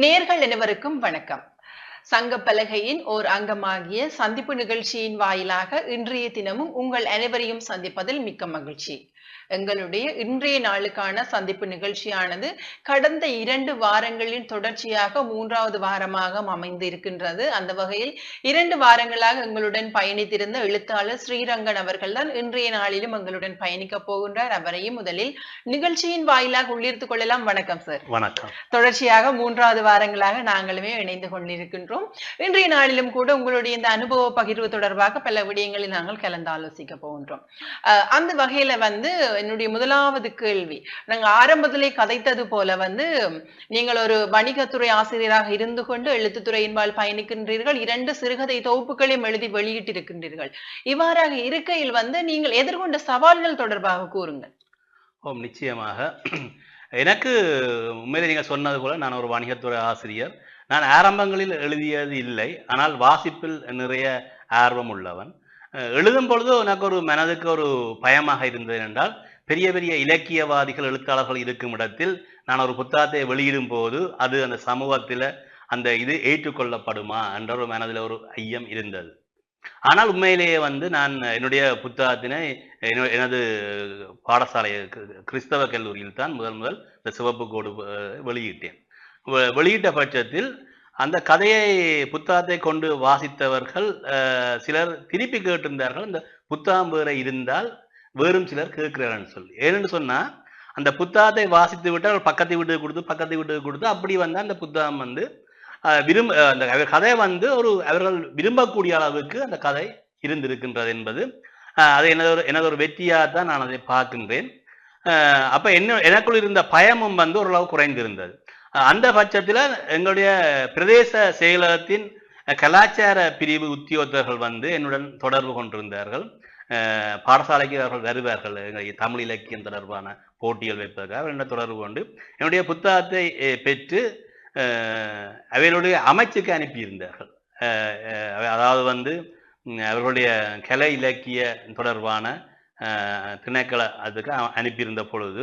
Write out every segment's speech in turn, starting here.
நேர்கள் அனைவருக்கும் வணக்கம். சங்க பலகையின் ஓர் அங்கமாகிய சந்திப்பு நிகழ்ச்சியின் வாயிலாக இன்றைய தினமும் உங்கள் அனைவரையும் சந்திப்பதில் மிக்க மகிழ்ச்சி. எங்களுடைய இன்றைய நாளுக்கான சந்திப்பு நிகழ்ச்சியானது கடந்த இரண்டு வாரங்களின் தொடர்ச்சியாக மூன்றாவது வாரமாக அமைந்து இருக்கின்றது அந்த வகையில் இரண்டு வாரங்களாக எங்களுடன் பயணித்திருந்த எழுத்தாளர் ஸ்ரீரங்கன் அவர்கள் தான் இன்றைய நாளிலும் எங்களுடன் பயணிக்க போகின்றார். அவரையும் முதலில் நிகழ்ச்சியின் வாயிலாக உள்ளிருத்துக் கொள்ளலாம். வணக்கம் சார் வணக்கம். தொடர்ச்சியாக மூன்றாவது வாரங்களாக நாங்களுமே இணைந்து கொண்டிருக்கின்றோம். இன்றைய நாளிலும் கூட உங்களுடைய இந்த அனுபவ பகிர்வு தொடர்பாக பல விடயங்களில் நாங்கள் கலந்து ஆலோசிக்க போகின்றோம் அந்த வகையில வந்து என்னுடைய முதலாவது கேள்வி. நாங்க ஆரம்பத்திலே கதைத்தது போல வந்து நீங்கள் ஒரு வணிகத்துறை ஆசிரியராக இருந்து கொண்டு எழுத்துத்துறையின்பால் பயணிக்கின்றீர்கள். இரண்டு சிறுகதை தொகுப்புகளையும் எழுதி வெளியிட்டிருக்கின்றீர்கள். இவ்வாறாக இருக்கையில் வந்து நீங்கள் எதிர்கொண்ட சவால்கள் தொடர்பாக கூறுங்கள். ஓம் நிச்சயமாக. எனக்கு உண்மையிலே நீங்கள் சொன்னது போல நான் ஒரு வணிகத்துறை ஆசிரியர். நான் ஆரம்பங்களில் எழுதியது இல்லை. ஆனால் வாசிப்பில் நிறைய ஆர்வம் உள்ளவன். எழுதும் பொழுது எனக்கு ஒரு மனதுக்கு ஒரு பயமாக இருந்தது என்றால் பெரிய பெரிய இலக்கியவாதிகள் எழுத்தாளர்கள் இருக்கும் இடத்தில் நான் ஒரு புத்தகத்தை வெளியிடும் போது அது அந்த சமூகத்தில் அந்த இது ஏற்றுக்கொள்ளப்படுமா என்ற ஒரு மனதில் ஒரு ஐயம் இருந்தது. ஆனால் உண்மையிலேயே வந்து நான் என்னுடைய புத்தகத்தினை எனது பாடசாலை கிறிஸ்தவ கல்லூரியில் தான் முதல் முதல் இந்த சிவப்பு கோடு வெளியிட்டேன். வெளியிட்ட பட்சத்தில் அந்த கதையை புத்தகத்தை கொண்டு வாசித்தவர்கள் அஹ், சிலர் திருப்பி கேட்டிருந்தார்கள். இந்த புத்தகம் வேற இருந்தால் வேறும் சிலர் கேட்கிறார்கள் சொல்லி. ஏன்னு சொன்னா அந்த புத்தகத்தை வாசித்து விட்டு அவர் பக்கத்து வீட்டுக்கு கொடுத்து பக்கத்து வீட்டுக்கு கொடுத்து அப்படி வந்து அந்த புத்தகம் வந்து விரும்ப அந்த கதை வந்து ஒரு அவர்கள் விரும்பக்கூடிய அளவுக்கு அந்த கதை இருந்திருக்கின்றது என்பது அது எனது ஒரு எனது ஒரு வெற்றியாக தான் நான் அதை பார்க்கின்றேன். அப்போ என்ன எனக்குள் இருந்த பயமும் வந்து ஓரளவு குறைந்திருந்தது. அந்த பட்சத்தில் எங்களுடைய பிரதேச செயலகத்தின் கலாச்சார பிரிவு உத்தியோகத்தர்கள் வந்து என்னுடன் தொடர்பு கொண்டிருந்தார்கள். பாடசாலைக்கு அவர்கள் வருவார்கள். தமிழ் இலக்கியம் தொடர்பான போட்டிகள் வைப்பதற்காக என்ன தொடர்பு கொண்டு என்னுடைய புத்தகத்தை பெற்று அவர்களுடைய அமைச்சுக்கு அனுப்பியிருந்தார்கள். அதாவது வந்து அவர்களுடைய கலை இலக்கிய தொடர்பான திணைக்கள அதுக்கு அனுப்பியிருந்த பொழுது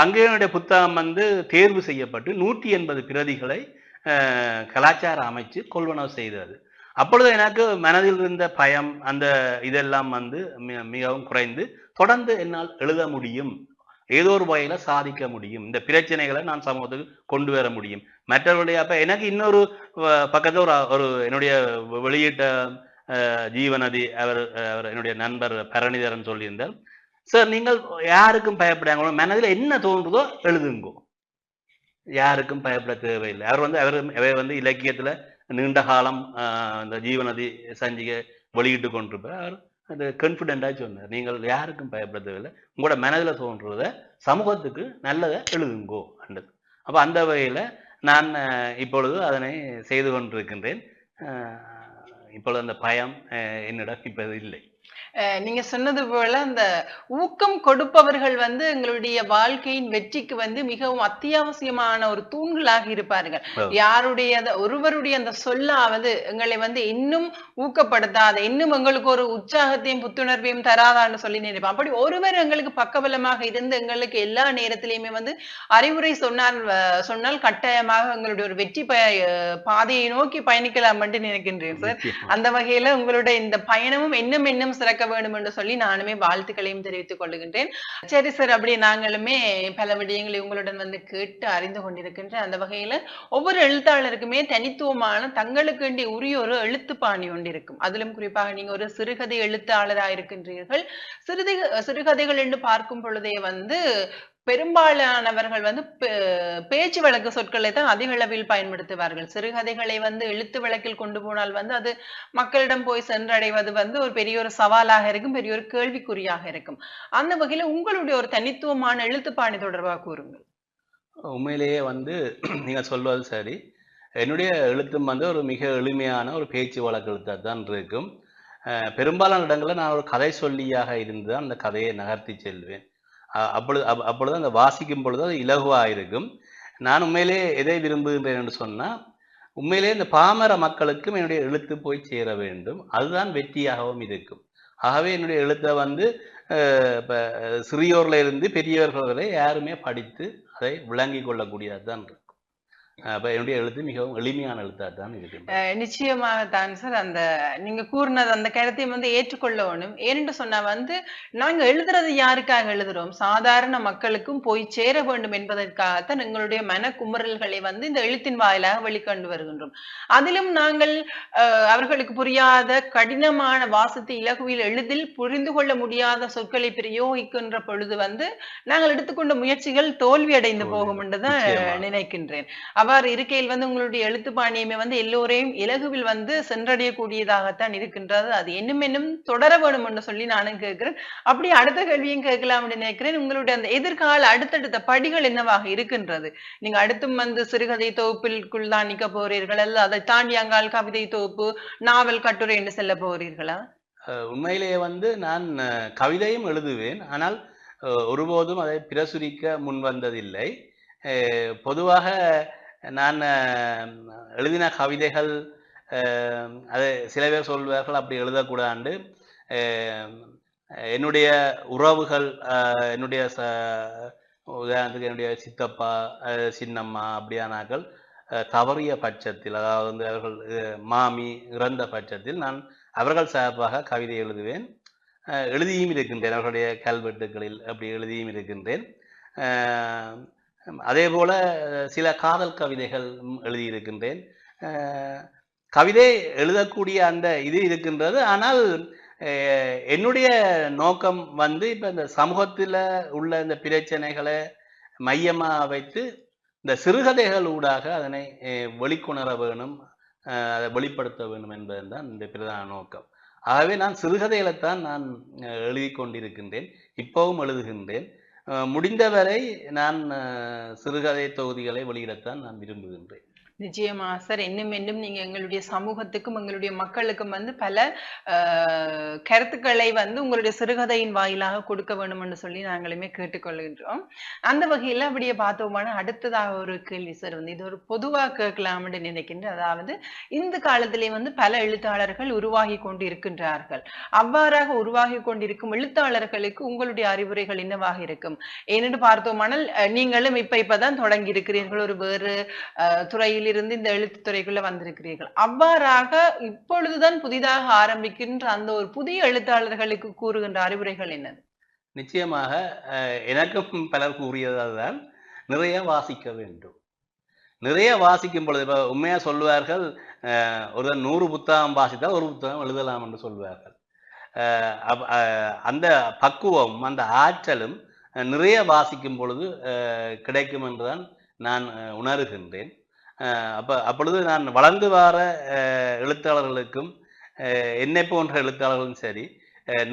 அங்கே என்னுடைய புத்தகம் வந்து தேர்வு செய்யப்பட்டு நூற்றி எண்பது பிரதிகளை கலாச்சார அமைச்சு கொள்வனவு செய்தது. அப்பொழுது எனக்கு மனதில் இருந்த பயம் அந்த இதெல்லாம் வந்து மிகவும் குறைந்து தொடர்ந்து என்னால் எழுத முடியும். ஏதோ ஒரு வகையில சாதிக்க முடியும். இந்த பிரச்சனைகளை நான் சமூகத்துக்கு கொண்டு வர முடியும். மற்றவருடைய அப்ப எனக்கு இன்னொரு பக்கத்துல ஒரு ஒரு என்னுடைய வெளியிட்ட அஹ், ஜீவநதி அவர் அவர் என்னுடைய நண்பர் பரணிதரன் சொல்லியிருந்தார். சார் நீங்கள் யாருக்கும் பயப்படாங்களோ மனதில் என்ன தோன்றுதோ எழுதுங்கோ. யாருக்கும் பயப்பட தேவையில்லை. அவர் வந்து அவர் அவர் வந்து இலக்கியத்துல நீண்ட காலம் இந்த அந்த ஜீவநதி சஞ்சிகை வெளியிட்டு கொண்டிருப்பார் அவர் அந்த கான்ஃபிடென்ட்டாக சொன்னார். நீங்கள் யாருக்கும் பயப்பட தேவையில்லை உங்களோட மனதில் தோன்றத சமூகத்துக்கு நல்லதை எழுதுங்கோ அண்டது அப்போ அந்த வகையில் நான் இப்பொழுது அதனை செய்து கொண்டிருக்கின்றேன். இப்பொழுது அந்த பயம் என்னிடம் இப்போது இல்லை. நீங்க சொன்னது போல அந்த ஊக்கம் கொடுப்பவர்கள் வந்து எங்களுடைய வாழ்க்கையின் வெற்றிக்கு வந்து மிகவும் அத்தியாவசியமான ஒரு தூண்களாக இருப்பார்கள். யாருடைய ஒருவருடைய அந்த சொல்லாவது எங்களை வந்து இன்னும் ஊக்கப்படுத்தாத இன்னும் எங்களுக்கு ஒரு உற்சாகத்தையும் புத்துணர்வையும் தராதான்னு சொல்லி நினைப்போம் அப்படி ஒருவர் எங்களுக்கு பக்கபலமாக இருந்து எங்களுக்கு எல்லா நேரத்திலையுமே வந்து அறிவுரை சொன்னால் சொன்னால் கட்டாயமாக எங்களுடைய ஒரு வெற்றி ப- பாதையை நோக்கி பயணிக்கலாம் என்று நினைக்கின்றேன் சார். அந்த வகையில உங்களுடைய இந்த பயணமும் இன்னும் இன்னும் சிறக்க வேண்டும் என்று சொல்லி நானுமே வாழ்த்துக்களையும் தெரிவித்துக் கொள்கின்றேன். சரி சார் அப்படி நாங்களுமே பல விடயங்களை உங்களுடன் வந்து கேட்டு அறிந்து கொண்டிருக்கின்றேன் அந்த வகையில ஒவ்வொரு எழுத்தாளருக்குமே தனித்துவமான தங்களுக்கு உரிய ஒரு எழுத்து பாணி ஒன்று இருக்கும். அதிலும் குறிப்பாக நீங்க ஒரு சிறுகதை எழுத்தாளராக இருக்கின்றீர்கள் சிறுதை சிறுகதைகள் என்று பார்க்கும் பொழுதே வந்து பெரும்பாலானவர்கள் வந்து பே- பேச்சு வழக்கு சொற்களை தான் அதிக அளவில் பயன்படுத்துவார்கள். சிறுகதைகளை வந்து எழுத்து வழக்கில் கொண்டு போனால் வந்து அது மக்களிடம் போய் சென்றடைவது வந்து ஒரு பெரிய ஒரு சவாலாக இருக்கும் பெரிய ஒரு கேள்விக்குறியாக இருக்கும். அந்த வகையில உங்களுடைய ஒரு தனித்துவமான எழுத்துப்பாணி தொடர்பாக கூறுங்கள். உண்மையிலேயே வந்து நீங்க சொல்வது சரி. என்னுடைய எழுத்தும் வந்து ஒரு மிக எளிமையான ஒரு பேச்சு வழக்கு எழுத்தாக தான் இருக்கும். பெரும்பாலான இடங்களில் நான் ஒரு கதை சொல்லியாக இருந்து தான் அந்த கதையை நகர்த்தி செல்வேன். அப்பொழுது அப்- அப்பொழுது அந்த வாசிக்கும் பொழுது அது இலகுவாக இருக்கும் நான் உண்மையிலே எதை விரும்புகின்றேன் என்று சொன்னால் உண்மையிலே இந்த பாமர மக்களுக்கும் என்னுடைய எழுத்து போய் சேர வேண்டும். அதுதான் வெற்றியாகவும் இருக்கும். ஆகவே என்னுடைய எழுத்தை வந்து இப்போ சிறியோர்ல இருந்து பெரியவர்கள் வரை யாருமே படித்து அதை விளங்கி கொள்ளக்கூடியது தான் இருக்கும் அப்ப என்னுடைய எழுத்து மிகவும் எளிமையான எழுத்தாக தான் இருக்கின்றது அஹ் நிச்சயமாகத்தான் சார். அந்த நீங்க கூறினது அந்த கருத்தையும் வந்து ஏற்றுக்கொள்ளணும் ஏனென்று சொன்னா வந்து நாங்க எழுதுறது யாருக்காக எழுதுறோம்? சாதாரண மக்களுக்கும் போய் சேர வேண்டும் என்பதற்காகத்தான் எங்களுடைய மன குமுறல்களை வந்து இந்த எழுத்தின் வாயிலாக வெளிக்கொண்டு வருகின்றோம். அதிலும் நாங்கள் அவர்களுக்கு புரியாத கடினமான வாசத்தை இலகுவில் எளிதில் புரிந்து கொள்ள முடியாத சொற்களை பிரயோகிக்கின்ற பொழுது வந்து நாங்கள் எடுத்துக்கொண்ட முயற்சிகள் தோல்வி அடைந்து. போகும் என்றுதான் நிச்சயமாக. நினைக்கின்றேன். அவர் இருக்கையில் வந்து உங்களுடைய எழுத்து பாணியமே வந்து எல்லோரையும் இலகுவில் வந்து சென்றடையக்கூடியதாகத்தான் இருக்கின்றது. அது என்னும் என்னும் தொடர வேணும் என்று சொல்லி நானும் கேட்கிறேன். அப்படி அடுத்த கேள்வியும் கேட்கலாம் அப்படின்னு நினைக்கிறேன். உங்களுடைய அந்த எதிர்கால அடுத்தடுத்த படிகள் என்னவாக இருக்கின்றது? நீங்க அடுத்தும் வந்து சிறுகதை தொகுப்பிற்குள் தான் நிக்க போறீர்கள் அல்லது அதை தாண்டி அங்கால் கவிதை தொகுப்பு நாவல் கட்டுரை என்று செல்ல போறீர்களா? அஹ் உண்மையிலேயே வந்து நான் கவிதையும் எழுதுவேன். ஆனால் ஒருபோதும் அதை பிரசுரிக்க முன் வந்ததில்லை அஹ், பொதுவாக நான் எழுதின கவிதைகள் அது சில பேர் சொல்வார்கள் அப்படி எழுதக்கூடாண்டு என்னுடைய உறவுகள் என்னுடைய ச உதாரணத்துக்கு என்னுடைய சித்தப்பா சின்னம்மா அப்படியானாக்கள் தவறிய பட்சத்தில் அதாவது வந்து அவர்கள் மாமி இறந்த பட்சத்தில் நான் அவர்கள் சார்பாக கவிதை எழுதுவேன். எழுதியும் இருக்கின்றேன் அவர்களுடைய கல்வெட்டுகளில் அப்படி எழுதியும் இருக்கின்றேன். அதே போல சில காதல் கவிதைகள் எழுதியிருக்கின்றேன். கவிதை எழுதக்கூடிய அந்த இது இருக்கின்றது. ஆனால் என்னுடைய நோக்கம் வந்து இப்போ இந்த சமூகத்தில் உள்ள இந்த பிரச்சனைகளை மையமாக வைத்து இந்த சிறுகதைகள் ஊடாக அதனை வெளிக்கொணர வேணும் அதை வெளிப்படுத்த வேண்டும் என்பதுதான் இந்த பிரதான நோக்கம். ஆகவே நான் சிறுகதைகளைத்தான் நான் எழுதி கொண்டிருக்கின்றேன் இப்போவும் எழுதுகின்றேன். முடிந்தவரை நான் சிறுகதை தொகுதிகளை வெளியிடத்தான் நான் விரும்புகின்றேன். நிச்சயமா. சார் இன்னும் இன்னும் நீங்க எங்களுடைய சமூகத்துக்கும் எங்களுடைய மக்களுக்கும் வந்து பல ஆஹ், கருத்துக்களை வந்து உங்களுடைய சிறுகதையின் வாயிலாக கொடுக்க வேண்டும் என்று சொல்லி நாங்களுமே கேட்டுக்கொள்கின்றோம். அந்த வகையில அப்படியே பார்த்தோமான அடுத்ததாக ஒரு கேள்வி சார் வந்து இது ஒரு பொதுவா கேட்கலாம்னு நினைக்கின்ற அதாவது இந்த காலத்திலே வந்து பல எழுத்தாளர்கள் உருவாகி கொண்டு இருக்கின்றார்கள் அவ்வாறாக உருவாகி கொண்டிருக்கும் எழுத்தாளர்களுக்கு உங்களுடைய அறிவுரைகள் என்னவாக இருக்கும்? ஏனென்று பார்த்தோமானால் நீங்களும் இப்ப இப்பதான் தொடங்கி இருக்கிறீர்கள் ஒரு வேறு துறையில் துறையிலிருந்து இந்த எழுத்து துறைக்குள்ள வந்திருக்கிறீர்கள். அவ்வாறாக இப்பொழுதுதான் புதிதாக ஆரம்பிக்கின்ற அந்த ஒரு புதிய எழுத்தாளர்களுக்கு கூறுகின்ற அறிவுரைகள் என்ன நிச்சயமாக எனக்கும் பலர் கூறியதுதான் நிறைய வாசிக்க வேண்டும். நிறைய வாசிக்கும் பொழுது இப்போ உண்மையாக சொல்வார்கள் அஹ், நூறு புத்தகம் வாசித்தால் ஒரு புத்தகம் எழுதலாம் என்று சொல்வார்கள் அஹ், அஹ், அந்த பக்குவம் அந்த ஆற்றலும் நிறைய வாசிக்கும் பொழுது அஹ், கிடைக்கும் என்றுதான் நான் உணர்கின்றேன். அப்போ அப்பொழுது நான் வளர்ந்து வர எழுத்தாளர்களுக்கும் என்னை போன்ற எழுத்தாளர்களும் சரி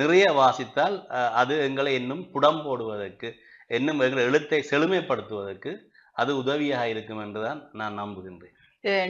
நிறைய வாசித்தால் அது எங்களை இன்னும் புடம் போடுவதற்கு இன்னும் எங்கள் எழுத்தை செழுமைப்படுத்துவதற்கு அது உதவியாக இருக்கும் என்றுதான் நான் நம்புகின்றேன்.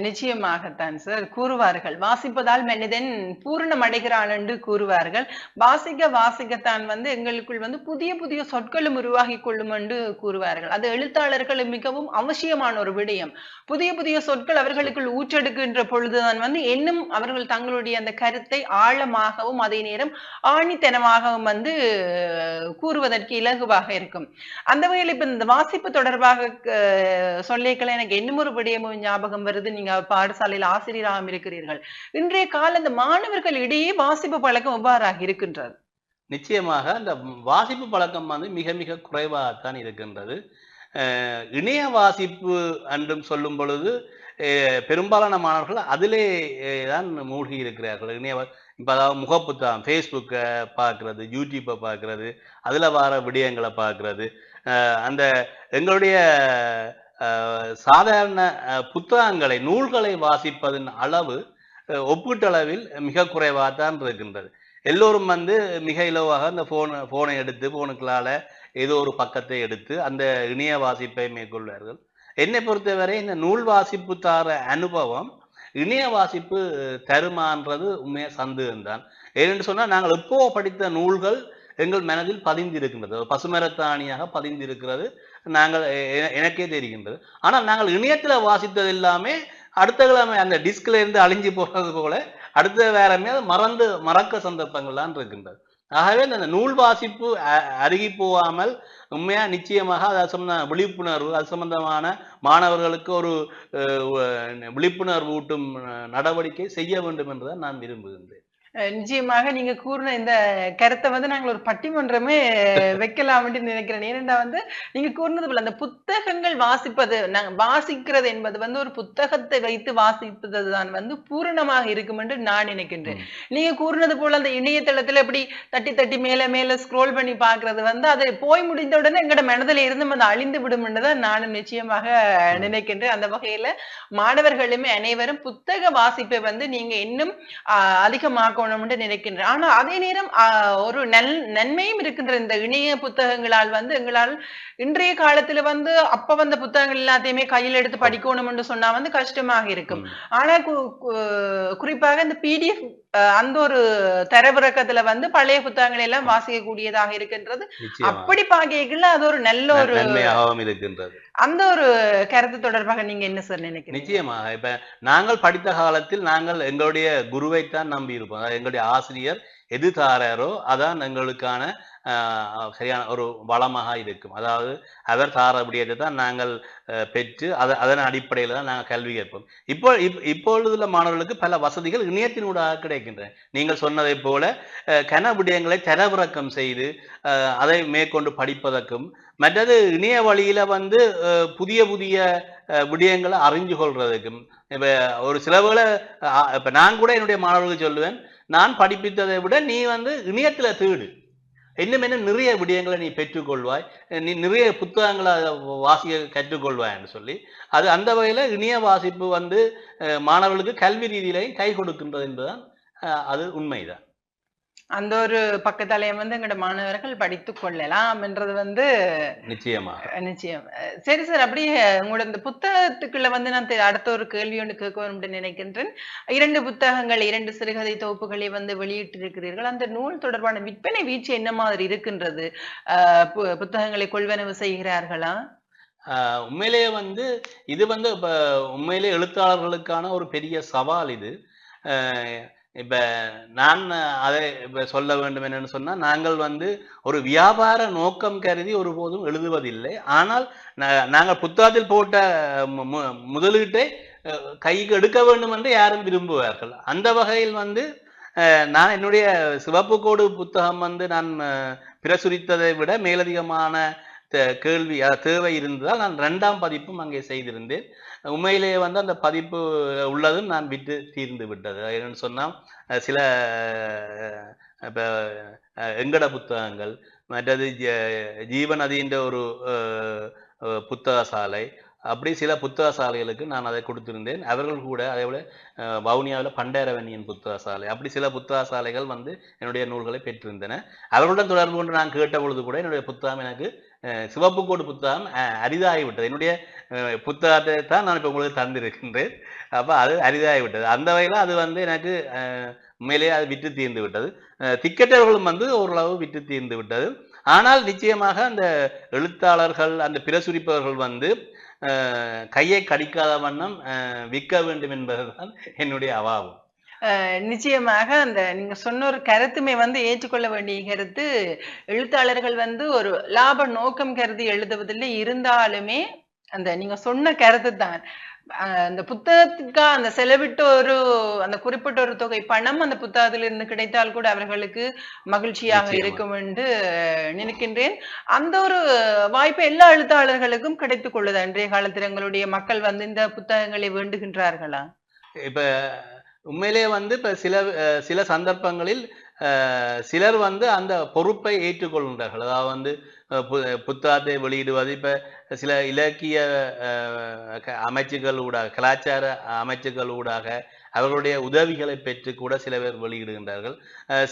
நிச்சயமாகத்தான் சார் கூறுவார்கள். வாசிப்பதால் மனிதன் பூரணம் அடைகிறான் என்று கூறுவார்கள். வாசிக்க வாசிக்கத்தான் வந்து எங்களுக்குள் வந்து புதிய புதிய சொற்களும் உருவாகி கொள்ளும் என்று கூறுவார்கள். அது எழுத்தாளர்கள் மிகவும் அவசியமான ஒரு விடயம். புதிய புதிய சொற்கள் அவர்களுக்குள் ஊற்றெடுக்கின்ற பொழுதுதான் வந்து இன்னும் அவர்கள் தங்களுடைய அந்த கருத்தை ஆழமாகவும் அதே நேரம் ஆணித்தனமாகவும் வந்து கூறுவதற்கு இலகுவாக இருக்கும். அந்த வகையில் இப்ப இந்த வாசிப்பு தொடர்பாக அஹ், சொல்லிக்கல எனக்கு இன்னும் ஒரு விடயமும் ஞாபகம் வருது. நீங்க பாடசாலையில் ஆசிரியராக இருக்கிறீர்கள். இன்றைய கால இந்த மாணவர்கள் இடையே வாசிப்பு பழக்கம் எவ்வாறாக இருக்கின்றது? நிச்சயமாக அந்த வாசிப்பு பழக்கம் வந்து மிக மிக குறைவாகத்தான் இருக்கின்றது. இணைய வாசிப்பு என்றும் சொல்லும் பொழுது பெரும்பாலான மாணவர்கள் அதிலே தான் மூழ்கி இருக்கிறார்கள். இணைய இப்போ இப்ப அதாவது முகப்புத்தான் ஃபேஸ்புக்கை பார்க்கறது யூடியூப்பை பார்க்கறது அதுல வர விடயங்களை பார்க்குறது. அஹ் அந்த எங்களுடைய சாதாரண புத்தகங்களை நூல்களை வாசிப்பதன் அளவு ஒப்பீட்டளவில் மிக குறைவாக தான் இருக்கின்றது. எல்லோரும் வந்து மிக இலவாக அந்த ஃபோன் ஃபோனை எடுத்து ஃபோனுக்களால் ஏதோ ஒரு பக்கத்தை எடுத்து அந்த இணைய வாசிப்பை மேற்கொள்வார்கள். என்னை பொறுத்தவரை இந்த நூல் வாசிப்பு தார அனுபவம் இணைய வாசிப்பு தருமான்றது உண்மையாக சந்தேகம்தான். ஏனென்று சொன்னால் நாங்கள் எப்போ படித்த நூல்கள் எங்கள் மனதில் பதிந்திருக்கின்றது. பசுமரத்தாணியாக பதிந்திருக்கிறது. நாங்கள் எனக்கே தெரிகின்றது. ஆனால் நாங்கள் இணையத்தில் வாசித்தது எல்லாமே அடுத்த கிழமை அந்த டிஸ்கில் இருந்து அழிஞ்சு போகிறது போல அடுத்த வேறமே அது மறந்து மறக்க சந்தர்ப்பங்கள்லாம் இருக்கின்றது. ஆகவே அந்த நூல் வாசிப்பு அருகி போகாமல் உண்மையாக நிச்சயமாக அது சம்பந்த விழிப்புணர்வு அது சம்பந்தமான மாணவர்களுக்கு ஒரு விழிப்புணர்வு ஊட்டும் நடவடிக்கை செய்ய வேண்டும் என்றுதான் நான் விரும்புகின்றேன். நிச்சயமாக நீங்க கூறின இந்த கருத்தை வந்து நாங்கள் ஒரு பட்டிமன்றமே வைக்கலாம் நினைக்கிறேன். ஏனென்றா வந்து நீங்க கூறினது போல அந்த புத்தகங்கள் வாசிப்பது நாங்க வாசிக்கிறது என்பது வந்து ஒரு புத்தகத்தை வைத்து வாசிப்பது தான் வந்து பூரணமாக இருக்கும் என்று நான் நினைக்கின்றேன். நீங்க கூறினது போல அந்த இணையதளத்துல இப்படி தட்டி தட்டி மேல மேல ஸ்க்ரோல் பண்ணி பாக்குறது வந்து அது போய் முடிந்த உடனே எங்கட மனதில இருந்து அது அழிந்து விடும் என்றுதான் நானும் நிச்சயமாக நினைக்கின்றேன். அந்த வகையில மாணவர்களுமே அனைவரும் புத்தக வாசிப்பை வந்து நீங்க இன்னும் ஆஹ் அதிகமாக்கணும்னு நினைக்கின்றேன் ஆனா அதே நேரம் ஒரு நல் நன்மையும் இருக்கின்ற இந்த இணைய புத்தகங்களால் வந்து எங்களால் இன்றைய காலத்துல வந்து அப்ப வந்த புத்தகங்கள் எல்லாத்தையுமே கையில் எடுத்து படிக்கணும்னு சொன்னா வந்து கஷ்டமாக இருக்கும். ஆனா குறிப்பாக இந்த பிடிஎஃப் அந்த ஒரு தரவிறக்கத்துல வந்து பழைய புத்தகங்களை எல்லாம் வாசிக்கக்கூடியதாக இருக்கின்றது. அப்படி பாக்கைகள்ல அது ஒரு நல்ல ஒரு இருக்கின்றது. அந்த ஒரு கருத்து தொடர்பாக நீங்க என்ன சார் நினைக்கிறீங்க? நிச்சயமாக. இப்ப நாங்கள் படித்த காலத்தில் நாங்கள் எங்களுடைய குருவைத்தான் நம்பி இருப்போம் எங்களுடைய ஆசிரியர் எது தாராரோ அதான் எங்களுக்கான ஆஹ், சரியான ஒரு வளமாக இருக்கும். அதாவது அவர் தார தான் நாங்கள் பெற்று அதை அதன் அடிப்படையில் தான் நாங்கள் கல்வி கேட்போம் இப்போ இப் இப்பொழுதுள்ள மாணவர்களுக்கு பல வசதிகள் இணையத்தினூடாக கிடைக்கின்றன. நீங்கள் சொன்னதைப் போல கன விடயங்களை தரவிறக்கம் செய்து அதை மேற்கொண்டு படிப்பதற்கும் மற்றது இணைய வழியில வந்து புதிய புதிய விடயங்களை அறிஞ்சு கொள்றதுக்கும் இப்போ ஒரு சிலவுகளை இப்போ நான் கூட என்னுடைய மாணவர்களுக்கு சொல்லுவேன் நான் படிப்பித்ததை விட நீ வந்து இணையத்தில் தேடு. இன்னும் என்ன நிறைய விடயங்களை நீ பெற்றுக்கொள்வாய். நீ நிறைய புத்தகங்களை அதை வாசிக்க கற்றுக்கொள்வாய் என்று சொல்லி அது அந்த வகையில் இணைய வாசிப்பு வந்து மாணவர்களுக்கு கல்வி ரீதியிலையும் கை கொடுக்கின்றது என்பதுதான் அது உண்மைதான். அந்த ஒரு பக்கத்தலையம் வந்து எங்களோட மாணவர்கள் படித்துக் கொள்ளலாம் என்றது வந்து நிச்சயம். அஹ், சரி சார் அப்படியே உங்களோட இந்த புத்தகத்துக்குள்ள வந்து நான் அடுத்த ஒரு கேள்வி ஒன்று கேட்க வேண்டும் நினைக்கின்றேன். இரண்டு புத்தகங்கள் இரண்டு சிறுகதை தொகுப்புகளை வந்து வெளியிட்டிருக்கிறீர்கள். அந்த நூல் தொடர்பான விற்பனை வீச்சு என்ன மாதிரி இருக்கின்றது? புத்தகங்களை கொள்வனவு செய்கிறார்களா? உண்மையிலேயே வந்து இது வந்து இப்ப உண்மையிலே எழுத்தாளர்களுக்கான ஒரு பெரிய சவால் இது. இப்ப நான் அதை இப்ப சொல்ல வேண்டும் என்னன்னு சொன்னா நாங்கள் வந்து ஒரு வியாபார நோக்கம் கருதி ஒருபோதும் எழுதுவதில்லை. ஆனால் நாங்கள் புத்தகத்தில் போட்ட மு- முதலீட்டை கைக்கு எடுக்க வேண்டும் என்று யாரும் விரும்புவார்கள். அந்த வகையில் வந்து நான் என்னுடைய சிவப்பு கோடு புத்தகம் வந்து நான் பிரசுரித்ததை விட மேலதிகமான கேள்வி தேவை இருந்ததால் நான் ரெண்டாம் பதிப்பும் அங்கே செய்திருந்தேன். உண்மையிலேயே வந்து அந்த பதிப்பு உள்ளதும் நான் விட்டு தீர்ந்து விட்டது. என்னன்னு சொன்னால் சில இப்போ எங்கட புத்தகங்கள் மற்றது ஜீவநதின்ற ஒரு புத்தக சாலை அப்படி சில புத்தக சாலைகளுக்கு நான் அதை கொடுத்திருந்தேன். அவர்கள் கூட அதை விட வவுனியாவில் பண்டேரவன்னியன் புத்தக சாலை அப்படி சில புத்தக சாலைகள் வந்து என்னுடைய நூல்களை பெற்றிருந்தன. அவர்களுடன் தொடர்பு கொண்டு நான் கேட்ட பொழுது கூட என்னுடைய புத்தகம் எனக்கு சிவப்பு கோடு புத்தகம் அரிதாகிவிட்டது. என்னுடைய புத்தகத்தை தான் நான் இப்போ உங்களுக்கு தந்திருக்கின்றேன். அப்போ அது அரிதாகிவிட்டது. அந்த வகையில் அது வந்து எனக்கு மேலே உண்மையிலேயே அது விட்டு தீர்ந்து விட்டது. அஹ், வந்து ஓரளவு விட்டு தீர்ந்து விட்டது. ஆனால் நிச்சயமாக அந்த எழுத்தாளர்கள் அந்த பிரசுரிப்பவர்கள் வந்து கையை கடிக்காத வண்ணம் விற்க வேண்டும் என்பதுதான் என்னுடைய அவாவும் நிச்சயமாக அந்த நீங்க சொன்ன ஒரு கருத்துமே வந்து ஏற்றுக்கொள்ள வேண்டிய கருத்து எழுத்தாளர்கள் வந்து ஒரு லாப நோக்கம் கருதி எழுதுவதில்லை. இருந்தாலுமே அந்த நீங்க சொன்ன கருத்து தான். அந்த புத்தகத்துக்கா அந்த செலவிட்ட ஒரு அந்த குறிப்பிட்ட ஒரு தொகை பணம் அந்த புத்தகத்திலிருந்து கிடைத்தால் கூட அவர்களுக்கு மகிழ்ச்சியாக. இருக்கும் என்று நினைக்கின்றேன். அந்த ஒரு வாய்ப்பு எல்லா எழுத்தாளர்களுக்கும் கிடைத்துக் கொள்ளுது. அன்றைய காலத்தில் எங்களுடைய மக்கள் வந்து இந்த புத்தகங்களை வேண்டுகின்றார்களா? இப்ப உண்மையிலேயே வந்து இப்போ சில சில சந்தர்ப்பங்களில் சிலர் வந்து அந்த பொறுப்பை ஏற்றுக்கொள்கின்றார்கள். அதாவது வந்து பு- புத்தகத்தை வெளியிடுவது இப்போ சில இலக்கிய க- அமைச்சுகள் ஊடாக கலாச்சார அமைச்சுகள் ஊடாக அவர்களுடைய உதவிகளை பெற்று கூட சில பேர் வெளியிடுகின்றார்கள்.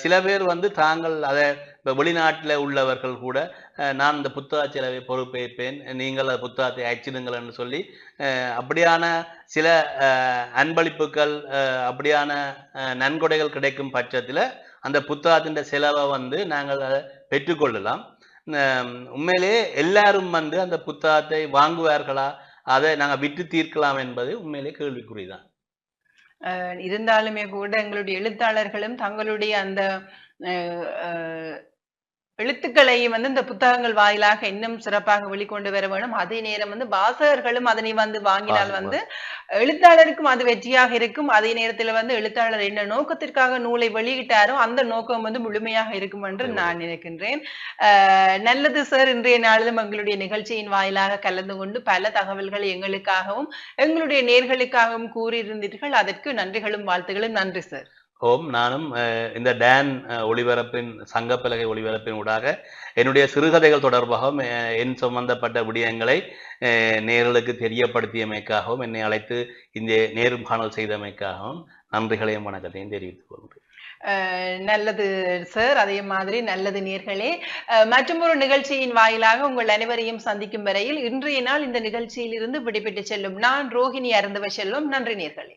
சில பேர் வந்து தாங்கள் அதை இப்போ வெளிநாட்டில் உள்ளவர்கள் கூட நான் இந்த புத்தக செலவை பொறுப்பேற்பேன் நீங்கள் அந்த புத்தகத்தை அச்சிடுங்கள் என்று சொல்லி அஹ், அப்படியான சில அன்பளிப்புகள் அப்படியான நன்கொடைகள் கிடைக்கும் பட்சத்தில் அந்த புத்தகத்தின் செலவை வந்து நாங்கள் அதை பெற்றுக்கொள்ளலாம் உண்மையிலேயே எல்லாரும் வந்து அந்த புத்தகத்தை வாங்குவார்களா? அதை நாங்கள் விற்று தீர்க்கலாம் என்பது உண்மையிலே கேள்விக்குறிதான். தான் இருந்தாலுமே கூட எங்களுடைய எழுத்தாளர்களும் தங்களுடைய அந்த எழுத்துக்களையும் வந்து இந்த புத்தகங்கள் வாயிலாக இன்னும் சிறப்பாக வெளிக்கொண்டு வர வேணும். அதே நேரம் வந்து வாசகர்களும் அதனை வந்து வாங்கினால் வந்து எழுத்தாளருக்கும் அது வெற்றியாக இருக்கும். அதே நேரத்துல வந்து எழுத்தாளர் என்ன நோக்கத்திற்காக நூலை வெளியிட்டாரோ அந்த நோக்கம் வந்து முழுமையாக இருக்கும் என்று நான் நினைக்கின்றேன். நல்லது சார் இன்றைய நாளிலும் எங்களுடைய நிகழ்ச்சியின் வாயிலாக கலந்து கொண்டு பல தகவல்களை எங்களுக்காகவும் எங்களுடைய நேர்களுக்காகவும் கூறியிருந்தீர்கள். அதற்கு நன்றிகளும் வாழ்த்துகளும். நன்றி சார். ஓம் நானும் அஹ், இந்த டேன் ஒளிபரப்பின் சங்கப்பலகை ஒளிபரப்பின் ஊடாக என்னுடைய சிறுகதைகள் தொடர்பாகவும் என் சம்பந்தப்பட்ட விடயங்களை அஹ், தெரியப்படுத்தியமைக்காகவும் என்னை அழைத்து இந்த நேர்காணல் செய்தமைக்காகவும் நன்றிகளையும் வணக்கத்தையும் தெரிவித்துக் கொள்கிறேன். நல்லது சார். அதே மாதிரி நல்லது நேர்களே. மற்றும் ஒரு நிகழ்ச்சியின் வாயிலாக உங்கள் அனைவரையும் சந்திக்கும் வரையில் இன்றைய நாள் இந்த நிகழ்ச்சியில் இருந்து விடைபெற்று செல்லும் நான் ரோஹிணி அருந்தவ செல்லும் நன்றி நேர்களே.